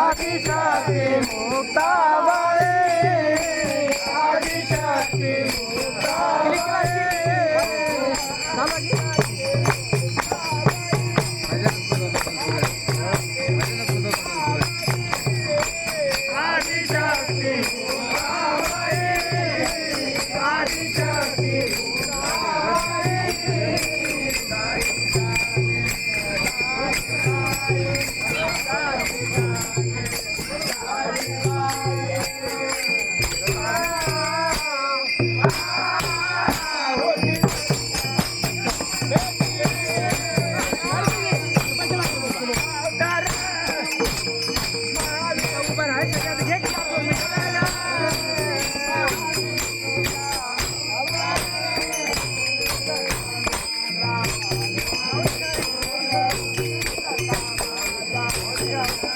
আদি শক্তি মুক্তাবারে আদি শক্তি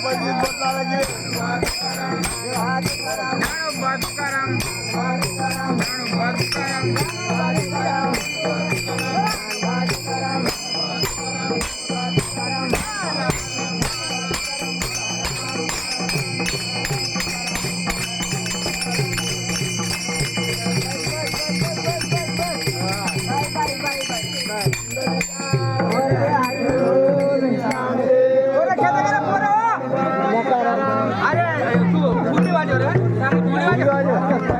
Batukaram, Batukaram, Batukaram, Batukaram,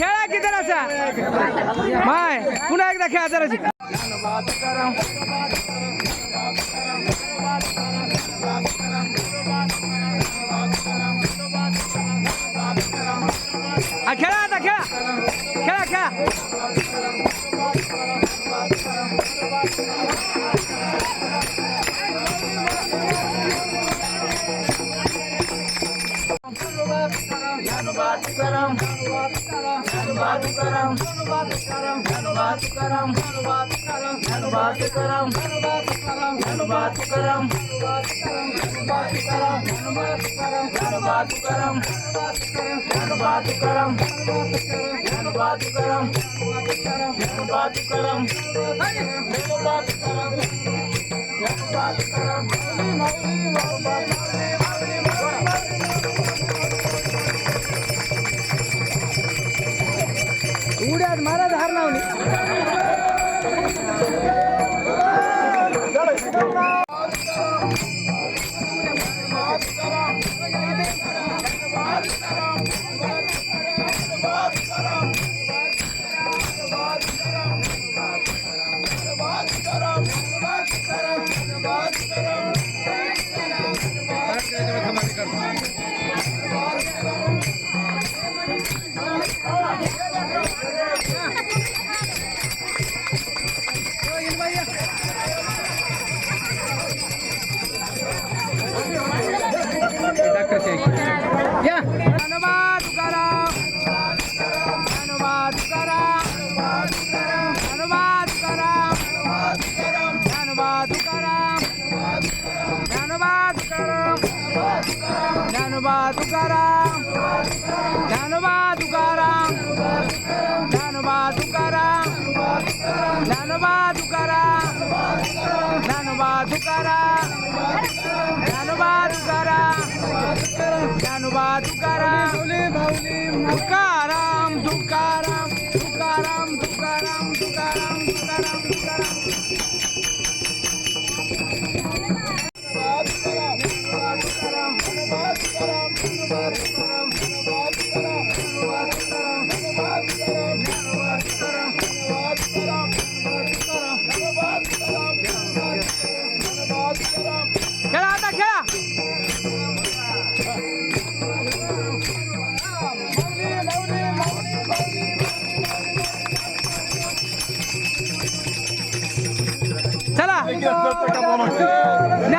खेळा की जरासा माय पुन्हा एकदा खेळा जराशी खेळा आता खेळा खेळा खेळा धन्यवाद करम धन्यवाद करम धन्यवाद करम धन्यवाद करम धन्यवाद करम धन्यवाद करम धन्यवाद करम धन्यवाद करम धन्यवाद करम धन्यवाद करम धन्यवाद करम धन्यवाद करम धन्यवाद करम धन्यवाद करम धन्यवाद करम धन्यवाद करम उड्यात मला धार लावली. ज्ञानोबा तुकाराम. ज्ञानोबा तुकाराम. ज्ञानोबा तुकाराम. ज्ञानोबा तुकाराम. ज्ञानोबा तुकाराम. ज्ञानोबा तुकाराम. ज्ञानोबा तुकाराम. तुकाराम やったかもの